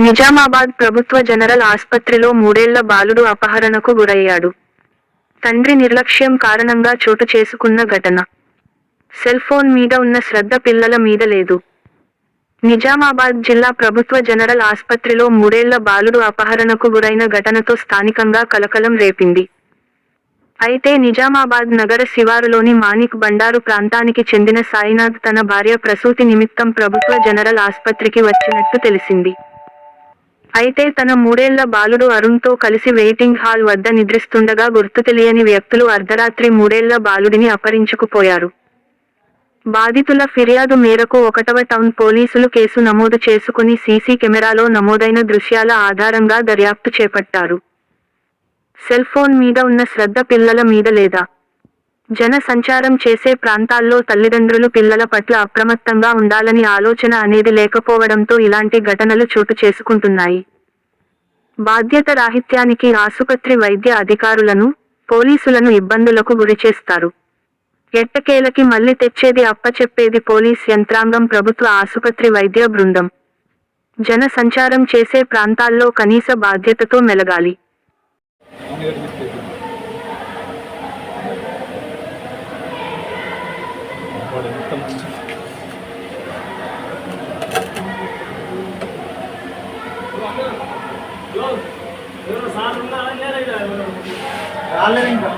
నిజామాబాద్ ప్రభుత్వ జనరల్ ఆస్పత్రిలో మూడేళ్ళ బాలుడు అపహరణకు గురయ్యాడు. తండ్రి నిర్లక్ష్యం కారణంగా చోటు చేసుకున్న ఘటన. సెల్ ఫోన్ మీద ఉన్న శ్రద్ధ పిల్లల మీద లేదు. నిజామాబాద్ జిల్లా ప్రభుత్వ జనరల్ ఆస్పత్రిలో మూడేళ్ళ బాలుడు అపహరణకు గురైన ఘటనతో స్థానికంగా కలకలం రేపింది. అయితే నిజామాబాద్ నగర శివారులోని మాణిక్ బండారు ప్రాంతానికి చెందిన సాయినాథ్ తన భార్య ప్రసూతి నిమిత్తం ప్రభుత్వ జనరల్ ఆస్పత్రికి వచ్చినట్టు తెలిసింది. అయితే తన మూడేళ్ళ బాలుడు అరుణ్తో కలిసి వెయిటింగ్ హాల్ వద్ద నిద్రిస్తుండగా గుర్తు తెలియని వ్యక్తులు అర్ధరాత్రి మూడేళ్ళ బాలుడిని అపహరించుకుపోయారు. బాధితుల ఫిర్యాదు మేరకు ఒకటవ టౌన్ పోలీసులు కేసు నమోదు చేసుకుని సీసీ కెమెరాలో నమోదైన దృశ్యాల ఆధారంగా దర్యాప్తు చేపట్టారు. సెల్ ఫోన్ మీద ఉన్న శ్రద్ధ పిల్లల మీద లేదా? జన సంచారం చేసే ప్రాంతాల్లో తల్లిదండ్రులు పిల్లల పట్ల అప్రమత్తంగా ఉండాలని ఆలోచన అనేది లేకపోవడంతో ఇలాంటి ఘటనలు చోటు చేసుకుంటున్నాయి. బాధ్యత రాహిత్యానికి ఆసుపత్రి వైద్య అధికారులను పోలీసులను ఇబ్బందులకు గురిచేస్తారు ఎట్టకేలకి మళ్ళీ తెచ్చేది అప్పచెప్పేది పోలీస్ యంత్రాంగం ప్రభుత్వ ఆసుపత్రి వైద్య బృందం. జన సంచారం చేసే ప్రాంతాల్లో కనీస బాధ్యతతో మెలగాలి. వాడు ఎంత మంచి రాలేదు ఇంకా.